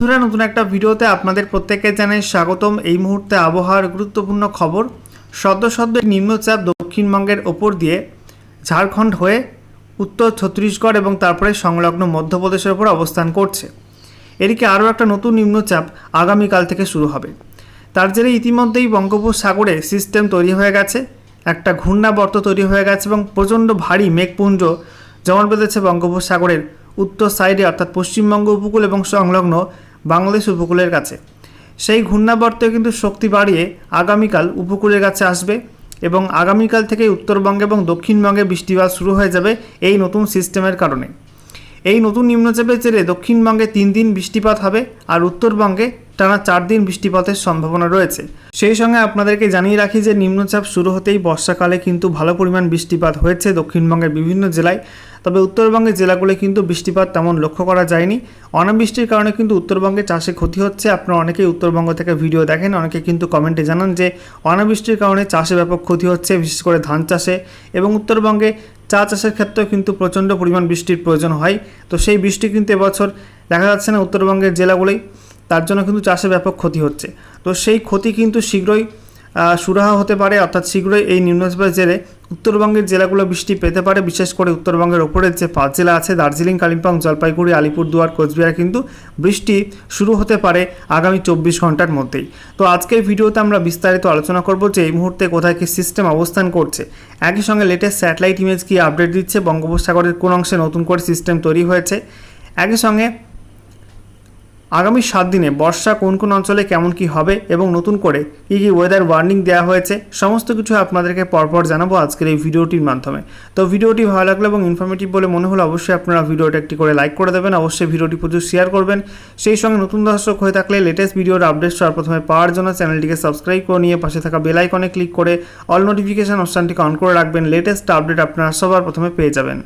বন্ধুরা, নতুন একটা ভিডিওতে আপনাদের প্রত্যেককে জানাই স্বাগতম। এই মুহূর্তে আবহাওয়ার গুরুত্বপূর্ণ খবর, সদ্য সদ্য নিম্নচাপ দক্ষিণবঙ্গের ওপর দিয়ে ঝাড়খণ্ড হয়ে উত্তর ছত্তিশগড় এবং তারপরে সংলগ্ন মধ্যপ্রদেশের ওপর অবস্থান করছে। এদিকে আরও একটা নতুন নিম্নচাপ আগামীকাল থেকে শুরু হবে। তার জেরে ইতিমধ্যেই বঙ্গোপসাগরে সিস্টেম তৈরি হয়ে গেছে, একটা ঘূর্ণাবর্ত তৈরি হয়ে গেছে এবং প্রচণ্ড ভারী মেঘপুঞ্জ জমা বেঁধেছে বঙ্গোপসাগরের উত্তর সাইডে, অর্থাৎ পশ্চিমবঙ্গ উপকূল এবং সংলগ্ন বাংলাদেশ উপকূলের কাছে। সেই ঘূর্ণাবর্ত কিন্তু শক্তি বাড়িয়ে আগামীকাল উপকূলের কাছে আসবে এবং আগামীকাল থেকে উত্তরবঙ্গে এবং দক্ষিণবঙ্গে বৃষ্টিপাত শুরু হয়ে যাবে এই নতুন সিস্টেমের কারণে। এই নতুন নিম্নচাপের জেরে দক্ষিণবঙ্গে তিন দিন বৃষ্টিপাত হবে আর উত্তরবঙ্গে টানা চার দিন বৃষ্টিপাতের সম্ভাবনা রয়েছে। সেই সঙ্গে আপনাদেরকে জানিয়ে রাখি যে নিম্নচাপ শুরু হতেই বর্ষাকালে কিন্তু ভালো পরিমাণ বৃষ্টিপাত হয়েছে দক্ষিণবঙ্গের বিভিন্ন জেলায়। তবে উত্তরবঙ্গের জেলাগুলো কিন্তু বৃষ্টিপাত তেমন লক্ষ্য করা যায়নি। অনাবৃষ্টির কারণে কিন্তু উত্তরবঙ্গে চাষে ক্ষতি হচ্ছে। আপনারা অনেকেই উত্তরবঙ্গ থেকে ভিডিও দেখেন, অনেকে কিন্তু কমেন্টে জানান যে অনাবৃষ্টির কারণে চাষে ব্যাপক ক্ষতি হচ্ছে, বিশেষ করে ধান চাষে। এবং উত্তরবঙ্গে চা চাষের ক্ষেত্রেও কিন্তু প্রচণ্ড পরিমাণ বৃষ্টির প্রয়োজন হয়। তো সেই বৃষ্টি কিন্তু এবছর দেখা যাচ্ছে না উত্তরবঙ্গের জেলাগুলোই তার জন্য কিন্তু চাষে ব্যাপক ক্ষতি হচ্ছে। তো সেই ক্ষতি কিন্তু শীঘ্রই সুরাহা হতে পারে। অর্থাৎ শীঘ্রই এই নিম্নচাপের জেরে উত্তরবঙ্গের জেলাগুলো বৃষ্টি পেতে পারে। বিশেষ করে উত্তরবঙ্গের ওপরের যে পাঁচ জেলা আছে, দার্জিলিং, কালিম্পং, জলপাইগুড়ি, আলিপুরদুয়ার, কোচবিহার কিন্তু বৃষ্টি শুরু হতে পারে আগামী চব্বিশ ঘণ্টার মধ্যেই। তো আজকের ভিডিওতে আমরা বিস্তারিত আলোচনা করব যে এই মুহূর্তে কোথায় কি সিস্টেম অবস্থান করছে। একই সঙ্গে লেটেস্ট স্যাটেলাইট ইমেজ কি আপডেট দিচ্ছে, বঙ্গোপসাগরের কোন অংশে নতুন করে সিস্টেম তৈরি হয়েছে। একই সঙ্গে আগামী সাত দিনে বর্ষা কোন কোন অঞ্চলে কেমন কি হবে এবং নতুন করে কী কী ওয়েদার ওয়ার্নিং দেওয়া হয়েছে, সমস্ত কিছু আপনাদেরকে পরপর জানাব আজকের এই ভিডিওটির মাধ্যমে। তো ভিডিওটি ভালো লাগল এবং ইনফরমেটিভ বলে মনে হলো অবশ্যই আপনারা ভিডিওটা একটি করে লাইক করে দেবেন, অবশ্যই ভিডিওটি প্রচুর শেয়ার করবেন। সেই সঙ্গে নতুন দর্শক হয়ে থাকলে লেটেস্ট ভিডিওর আপডেট সবার প্রথমে পাওয়ার জন্য চ্যানেলটিকে সাবস্ক্রাইব করে নিয়ে পাশে থাকা বেল আইকনে ক্লিক করে অল নোটিফিকেশান অপশানটিকে অন করে রাখবেন লেটেস্ট আপডেট আপনারা সবার প্রথমে পেয়ে যাবেন।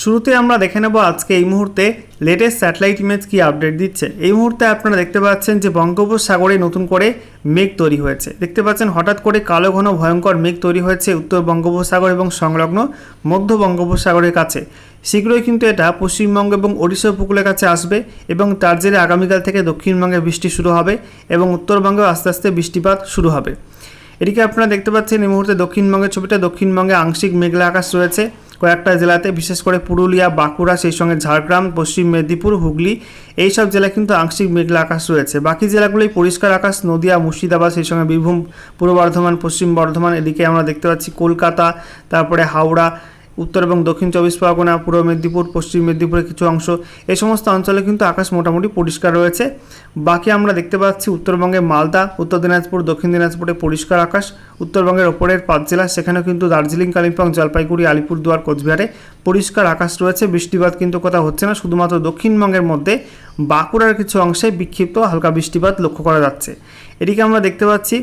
শুরুতে আমরা দেখে নেব আজকে এই মুহূর্তে লেটেস্ট স্যাটেলাইট ইমেজ কি আপডেট দিচ্ছে। এই মুহূর্তে আপনারা দেখতে পাচ্ছেন যে বঙ্গোপসাগরে নতুন করে মেঘ তৈরি হয়েছে। দেখতে পাচ্ছেন হঠাৎ করে কালো ঘন ভয়ঙ্কর মেঘ তৈরি হয়েছে উত্তর বঙ্গোপসাগর এবং সংলগ্ন মধ্য বঙ্গোপসাগরের কাছে। শীঘ্রই কিন্তু এটা পশ্চিমবঙ্গ এবং ওড়িশা উপকূলের কাছে আসবে এবং তার জেরে আগামীকাল থেকে দক্ষিণবঙ্গে বৃষ্টি শুরু হবে এবং উত্তরবঙ্গে আস্তে আস্তে বৃষ্টিপাত শুরু হবে। এদিকে আপনারা দেখতে পাচ্ছেন এই মুহূর্তে দক্ষিণবঙ্গের ছবিটা দক্ষিণবঙ্গে আংশিক মেঘলা আকাশ রয়েছে। কয়েকটা জেলাতে, বিশেষ করে পুরুলিয়া, বাঁকুড়া, সেই সঙ্গে ঝাড়গ্রাম, পশ্চিম মেদিনীপুর, হুগলি এইসব জেলায় কিন্তু আংশিক মেঘলা আকাশ রয়েছে। বাকি জেলাগুলোই পরিষ্কার আকাশ, নদিয়া, মুর্শিদাবাদ, সেই সঙ্গে বীরভূম, পূর্ব বর্ধমান, পশ্চিম বর্ধমান, এদিকে আমরা দেখতে পাচ্ছি কলকাতা, তারপরে হাওড়া উত্তর এবং দক্ষিণ চব্বিশ পরগনা, পূর্ব মেদিনীপুর, পশ্চিম মেদিনীপুরের কিছু অংশ। এই সমস্ত অঞ্চলে কিন্তু আকাশ মোটামুটি পরিষ্কার রয়েছে। বাকি আমরা দেখতে পাচ্ছি উত্তরবঙ্গে মালদা, উত্তর দিনাজপুর, দক্ষিণ দিনাজপুরে পরিষ্কার আকাশ। উত্তরবঙ্গের ওপরের পাঁচ জেলা, সেখানেও কিন্তু দার্জিলিং, কালিম্পং, জলপাইগুড়ি, আলিপুরদুয়ার, কোচবিহারে পরিষ্কার আকাশ রয়েছে। বৃষ্টিপাত কিন্তু কোথাও হচ্ছে না, শুধুমাত্র দক্ষিণবঙ্গের মধ্যে বাঁকুড়ার কিছু অংশে বিক্ষিপ্ত হালকা বৃষ্টিপাত লক্ষ্য করা যাচ্ছে। এদিকে আমরা দেখতে পাচ্ছি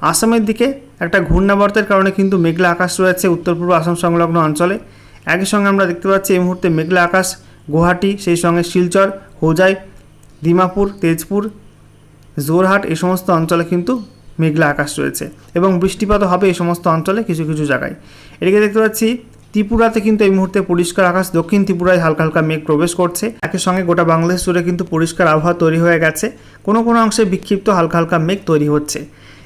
আসামের দিকে একটা ঘূর্ণাবর্তের কারণে কিন্তু মেঘলা আকাশ রয়েছে উত্তর পূর্ব আসাম সংলগ্ন অঞ্চলে। একই সঙ্গে আমরা দেখতে পাচ্ছি এই মুহূর্তে মেঘলা আকাশ, গুয়াহাটি, সেই সঙ্গে শিলচর, হোজাই দিমাপুর তেজপুর জোরহাট এই সমস্ত অঞ্চলে কিন্তু মেঘলা আকাশ রয়েছে এবং বৃষ্টিপাতও হবে এই সমস্ত অঞ্চলে কিছু কিছু জায়গায়। এদিকে দেখতে পাচ্ছি ত্রিপুরাতে কিন্তু এই মুহূর্তে পরিষ্কার আকাশ, দক্ষিণ ত্রিপুরায় হালকা হালকা মেঘ প্রবেশ করছে। একই সঙ্গে গোটা বাংলাদেশ জুড়ে কিন্তু পরিষ্কার আবহাওয়া তৈরি হয়ে গেছে। কোনো কোনো অংশে বিক্ষিপ্ত হালকা হালকা মেঘ তৈরি হচ্ছে।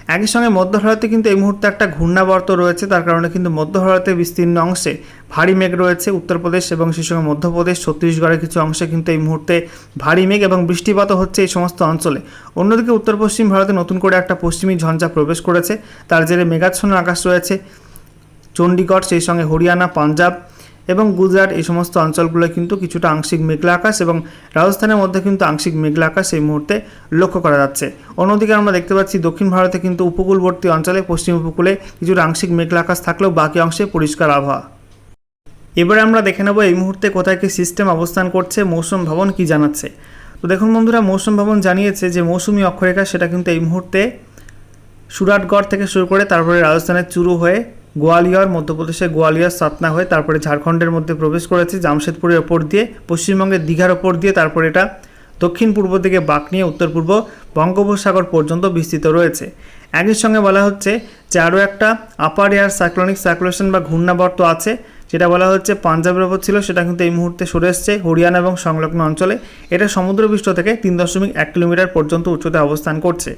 একই সঙ্গে মধ্য ভারতে কিন্তু এই মুহূর্তে একটা ঘূর্ণাবর্ত রয়েছে, তার কারণে কিন্তু মধ্য ভারতের বিস্তীর্ণ অংশে ভারী মেঘ রয়েছে, উত্তরপ্রদেশ এবং সেই সঙ্গে মধ্যপ্রদেশ, ছত্তিশগড়ের কিছু অংশে কিন্তু এই মুহূর্তে ভারী মেঘ এবং বৃষ্টিপাতও হচ্ছে এই সমস্ত অঞ্চলে। অন্যদিকে উত্তর পশ্চিম ভারতে নতুন করে একটা পশ্চিমী ঝঞ্ঝা প্রবেশ করেছে, তার জেরে মেঘাচ্ছন্ন আকাশ রয়েছে। চণ্ডীগড়, সেই সঙ্গে হরিয়ানা, পাঞ্জাব এবং গুজরাট এই সমস্ত অঞ্চলগুলো কিন্তু কিছুটা আংশিক মেঘলা আকাশ এবং রাজস্থানের মধ্যে কিন্তু আংশিক মেঘলা আকাশ এই মুহূর্তে লক্ষ্য করা যাচ্ছে। অন্যদিকে আমরা দেখতে পাচ্ছি দক্ষিণ ভারতে কিন্তু উপকূলবর্তী অঞ্চলে, পশ্চিম উপকূলে কিছুটা আংশিক মেঘলা আকাশ থাকলেও বাকি অংশে পরিষ্কার আবহাওয়া। এবারে আমরা দেখে নেব এই মুহূর্তে কোথায় কি সিস্টেম অবস্থান করছে, মৌসুম ভবন কি জানাচ্ছে। তো দেখুন বন্ধুরা, মৌসুম ভবন জানিয়েছে যে মৌসুমি অক্ষরেখা সেটা কিন্তু এই মুহূর্তে সুরাটগড় থেকে শুরু করে তারপরে রাজস্থানের চুরু হয়ে গোয়ালিয়র, মধ্যপ্রদেশের গোয়ালিয়র, সাতনা হয়ে তারপরে ঝাড়খণ্ডের মধ্যে প্রবেশ করেছে জামশেদপুরের ওপর দিয়ে, পশ্চিমবঙ্গের দীঘার ওপর দিয়ে, তারপরে এটা দক্ষিণ পূর্ব থেকে বাঁক নিয়ে উত্তর পূর্ব বঙ্গোপসাগর পর্যন্ত বিস্তৃত রয়েছে। একই সঙ্গে বলা হচ্ছে যে আরও একটা আপার এয়ার সাইক্লোনিক সার্কুলেশন বা ঘূর্ণাবর্ত আছে। যেটা বলা হচ্ছে পাঞ্জাবের ওপর ছিল, সেটা কিন্তু এই মুহূর্তে সরে এসছে হরিয়ানা এবং সংলগ্ন অঞ্চলে। এটা সমুদ্রপৃষ্ঠ থেকে তিন দশমিক এক কিলোমিটার পর্যন্ত উচ্চতায় অবস্থান করছে।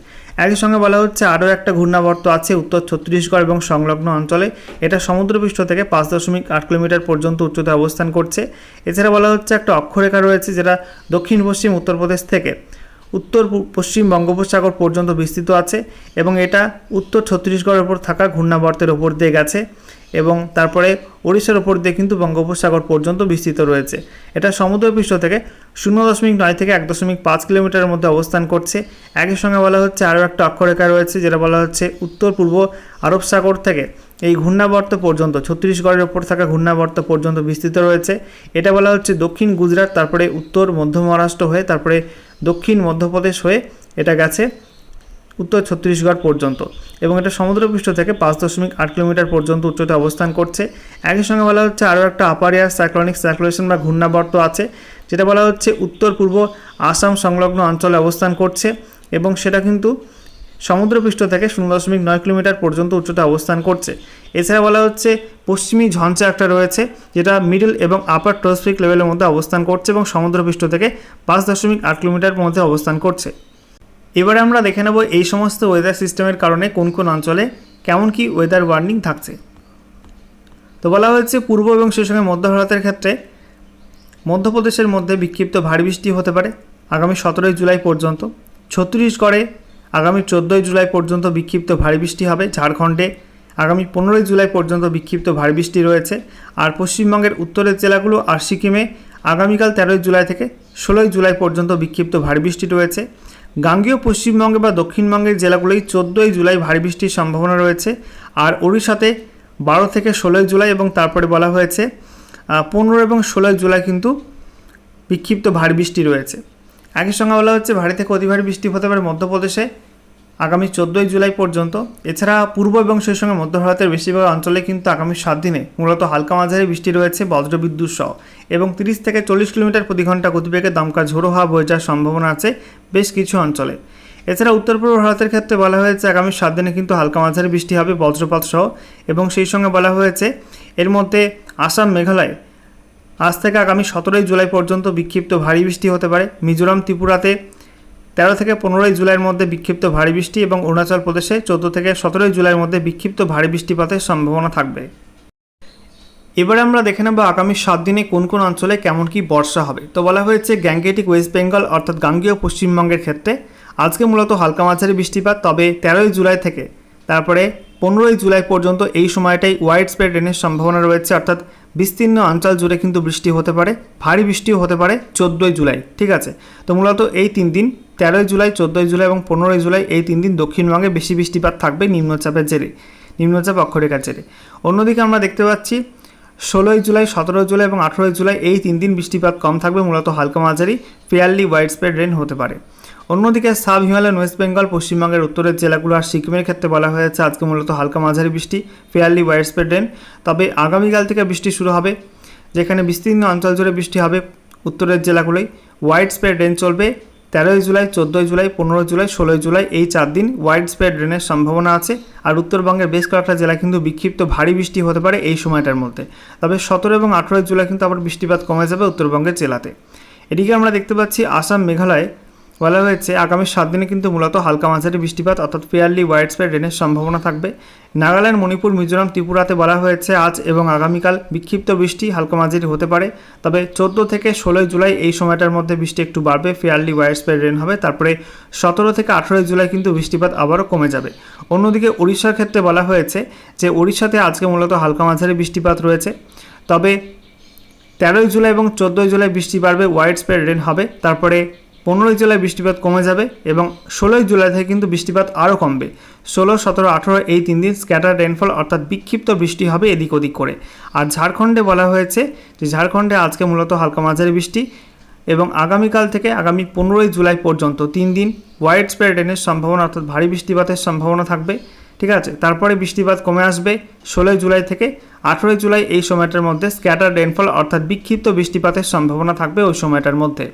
একই সঙ্গে বলা হচ্ছে আরও একটা ঘূর্ণাবর্ত আছে উত্তর ছত্তিশগড় এবং সংলগ্ন অঞ্চলে। এটা সমুদ্রপৃষ্ঠ থেকে পাঁচ দশমিক আট কিলোমিটার পর্যন্ত উচ্চতায় অবস্থান করছে। এছাড়া বলা হচ্ছে একটা অক্ষরেখা রয়েছে, যেটা দক্ষিণ, পশ্চিম উত্তরপ্রদেশ থেকে উত্তর, পশ্চিম বঙ্গোপসাগর পর্যন্ত বিস্তৃত আছে এবং এটা উত্তর ছত্তিশগড়ের ওপর থাকা ঘূর্ণাবর্তের ওপর দিয়ে গেছে। এবং তারপরে ওড়িশার ওপর দিয়ে কিন্তু বঙ্গোপসাগর পর্যন্ত বিস্তৃত রয়েছে। এটা সমুদ্রপৃষ্ঠ থেকে শূন্য দশমিক নয় থেকে এক দশমিক পাঁচ কিলোমিটারের মধ্যে অবস্থান করছে। একই সঙ্গে বলা হচ্ছে আরও একটা অক্ষরেখা রয়েছে যেটা বলা হচ্ছে উত্তর পূর্ব আরব সাগর থেকে। এই ঘূর্ণাবর্ত পর্যন্ত, ছত্তিশগড়ের ওপর থাকা ঘূর্ণাবর্ত পর্যন্ত বিস্তৃত রয়েছে। এটা বলা হচ্ছে দক্ষিণ গুজরাট, তারপরে উত্তর, মধ্য মহারাষ্ট্র হয়ে, তারপরে দক্ষিণ মধ্যপ্রদেশ হয়ে এটা গেছে। উত্তর ছত্তিশগড় পর্যন্ত এবং এটা সমুদ্রপৃষ্ঠ থেকে পাঁচ দশমিক আট কিলোমিটার পর্যন্ত উচ্চতায় অবস্থান করছে। একই সঙ্গে বলা হচ্ছে আরও একটা আপার এয়ার সাইক্লনিক সার্কুলেশন বা ঘূর্ণাবর্ত আছে, যেটা বলা হচ্ছে উত্তর পূর্ব আসাম সংলগ্ন অঞ্চলে অবস্থান করছে এবং সেটা কিন্তু সমুদ্রপৃষ্ঠ থেকে শূন্য দশমিক নয় কিলোমিটার পর্যন্ত উচ্চতায় অবস্থান করছে। এছাড়া বলা হচ্ছে পশ্চিমী ঝঞ্ঝা একটা রয়েছে, যেটা মিডল এবং আপার ট্রোস্ফিক লেভেলের মধ্যে অবস্থান করছে এবং সমুদ্রপৃষ্ঠ থেকে পাঁচ দশমিক আট কিলোমিটার মধ্যে অবস্থান করছে। এবারে আমরা দেখে নেব এই সমস্ত ওয়েদার সিস্টেমের কারণে কোন কোন অঞ্চলে কেমন কি ওয়েদার ওয়ার্নিং থাকছে। তো বলা হয়েছে পূর্ব এবং সেই সঙ্গে মধ্য ভারতের ক্ষেত্রে মধ্যপ্রদেশের মধ্যে বিক্ষিপ্ত ভারী বৃষ্টি হতে পারে আগামী সতেরোই জুলাই পর্যন্ত। ছত্তিশগড়ে আগামী চোদ্দোই জুলাই পর্যন্ত বিক্ষিপ্ত ভারী বৃষ্টি হবে ঝাড়খণ্ডে। আগামী পনেরোই জুলাই পর্যন্ত বিক্ষিপ্ত ভারী বৃষ্টি রয়েছে। আর পশ্চিমবঙ্গের উত্তরের জেলাগুলো আর সিকিমে আগামীকাল তেরোই জুলাই থেকে ষোলোই জুলাই পর্যন্ত বিক্ষিপ্ত ভারী বৃষ্টি রয়েছে। গাঙ্গেয় পশ্চিমবঙ্গে বা দক্ষিণবঙ্গের জেলাগুলোই চোদ্দোই জুলাই ভারী বৃষ্টির সম্ভাবনা রয়েছে। আর ওড়িশাতে বারো থেকে ষোলোই জুলাই এবং তারপরে বলা হয়েছে পনেরো এবং ষোলোই জুলাই কিন্তু বিক্ষিপ্ত ভারী বৃষ্টি রয়েছে। একই সঙ্গে বলা হচ্ছে, ভারী থেকে অতি ভারী বৃষ্টি হতে পারে মধ্যপ্রদেশে। আগামী চোদ্দোই জুলাই পর্যন্ত। এছাড়া পূর্ব এবং সেই সঙ্গে মধ্য ভারতের বেশিরভাগ অঞ্চলে কিন্তু আগামী সাত দিনে মূলত হালকা মাঝারি বৃষ্টি রয়েছে বজ্রবিদ্যুৎ সহ এবং তিরিশ থেকে চল্লিশ কিলোমিটার প্রতি ঘণ্টা গতিবেগে দমকা ঝোড়ো হাওয়া বয়ে যাওয়ার সম্ভাবনা আছে বেশ কিছু অঞ্চলে। এছাড়া উত্তর পূর্ব ভারতের ক্ষেত্রে বলা হয়েছে আগামী সাত দিনে কিন্তু হালকা মাঝারি বৃষ্টি হবে বজ্রপাত সহ এবং সেই সঙ্গে বলা হয়েছে এর মধ্যে আসাম, মেঘালয় আজ থেকে আগামী সতেরোই জুলাই পর্যন্ত বিক্ষিপ্ত ভারী বৃষ্টি হতে পারে। মিজোরাম, ত্রিপুরাতে তেরো থেকে পনেরোই জুলাইয়ের মধ্যে বিক্ষিপ্ত ভারী বৃষ্টি এবং অরুণাচল প্রদেশে চোদ্দ থেকে সতেরোই জুলাইয়ের মধ্যে বিক্ষিপ্ত ভারী বৃষ্টিপাতের সম্ভাবনা থাকবে। এবারে আমরা দেখে নেব আগামী সাত দিনে কোন কোন অঞ্চলে কেমন কি বর্ষা হবে। তো বলা হয়েছে গ্যাংগেটিক ওয়েস্ট বেঙ্গল অর্থাৎ গাঙ্গেয় পশ্চিমবঙ্গের ক্ষেত্রে আজকে মূলত হালকা মাঝারি বৃষ্টিপাত, তবে তেরোই জুলাই থেকে তারপরে পনেরোই জুলাই পর্যন্ত এই সময়টাই ওয়াইড স্প্রেড রেনের সম্ভাবনা রয়েছে, অর্থাৎ বিস্তীর্ণ অঞ্চল জুড়ে কিন্তু বৃষ্টি হতে পারে, ভারী বৃষ্টিও হতে পারে চোদ্দোই জুলাই, ঠিক আছে? তো মূলত এই তিন দিন তেরোই জুলাই, চোদ্দোই জুলাই এবং পনেরোই জুলাই এই তিন দিন দক্ষিণবঙ্গে বেশি বৃষ্টিপাত থাকবে নিম্নচাপের জেরে, নিম্নচাপ অক্ষরেখার জেরে। অন্যদিকে আমরা দেখতে পাচ্ছি, ষোলোই জুলাই সতেরোই জুলাই এবং আঠেরোই জুলাই এই তিন দিন বৃষ্টিপাত কম থাকবে, মূলত হালকা মাঝারি ফেয়ারলি ওয়াইড স্প্রেড রেন হতে পারে। অন্যদিকে সাব হিমালয়ান ওয়েস্ট বেঙ্গল পশ্চিমবঙ্গের উত্তরের জেলাগুলো আর সিকিমের ক্ষেত্রে বলা হয়েছে, আজকে মূলত হালকা মাঝারি বৃষ্টি ফেয়ারলি ওয়াইড স্প্রেড রেন তবে আগামীকাল থেকে বৃষ্টি শুরু হবে, যেখানে বিস্তীর্ণ অঞ্চল জুড়ে বৃষ্টি হবে, উত্তরের জেলাগুলোই ওয়াইড স্প্রেড রেন চলবে তেরোই জুলাই, চোদ্দোই জুলাই, পনেরোই জুলাই, ষোলোই জুলাই এই চার দিন ওয়াইড স্প্রেড রেনের সম্ভাবনা আছে। আর উত্তরবঙ্গের বেশ কয়েকটা জেলা কিন্তু বিক্ষিপ্ত ভারী বৃষ্টি হতে পারে এই সময়টার মধ্যে। তবে সতেরো এবং আঠেরোই জুলাই কিন্তু আবার বৃষ্টিপাত কমে যাবে উত্তরবঙ্গের জেলাতে। এদিকে আমরা দেখতে পাচ্ছি আসাম, মেঘালয় বলা হয়েছে, আগামী সাত দিনে কিন্তু মূলত হালকা মাঝারি বৃষ্টিপাত অর্থাৎ ফেয়ারলি ওয়াইড স্প্রেড রেনের সম্ভাবনা থাকবে। নাগাল্যান্ড, মণিপুর, মিজোরাম, ত্রিপুরাতে বলা হয়েছে আজ এবং আগামীকাল বিক্ষিপ্ত বৃষ্টি হালকা মাঝারি হতে পারে। তবে চোদ্দ থেকে ষোলোই জুলাই এই সময়টার মধ্যে বৃষ্টি একটু বাড়বে ফেয়ারলি ওয়াইড স্প্রেড রেন হবে। তারপরে সতেরো থেকে আঠেরোই জুলাই কিন্তু বৃষ্টিপাত আবারও কমে যাবে। অন্যদিকে উড়িষ্যার ক্ষেত্রে বলা হয়েছে যে উড়িষ্যাতে আজকে মূলত হালকা মাঝারি বৃষ্টিপাত রয়েছে। তবে তেরোই জুলাই এবং চোদ্দোই জুলাই বৃষ্টি বাড়বে ওয়াইড স্প্রেড রেন হবে। তারপরে পনেরোই জুলাই বৃষ্টিপাত কমে যাবে এবং ষোলোই জুলাই থেকে কিন্তু বৃষ্টিপাত আরও কমবে। ষোলো, সতেরো, আঠেরো এই তিন দিন স্ক্যাটার রেনফল অর্থাৎ বিক্ষিপ্ত বৃষ্টি হবে এদিক ওদিক করে। আর ঝাড়খণ্ডে বলা হয়েছে যে ঝাড়খণ্ডে আজকে মূলত হালকা মাঝারি বৃষ্টি এবং আগামীকাল থেকে আগামী পনেরোই জুলাই পর্যন্ত তিন দিন ওয়াইড স্প্রেড রেনের সম্ভাবনা অর্থাৎ ভারী বৃষ্টিপাতের সম্ভাবনা থাকবে। ঠিক আছে? তারপরে বৃষ্টিপাত কমে আসবে ষোলোই জুলাই থেকে আঠেরোই জুলাই এই সময়টার মধ্যে স্ক্যাটার রেনফল অর্থাৎ বিক্ষিপ্ত বৃষ্টিপাতের সম্ভাবনা থাকবে ওই সময়টার মধ্যে।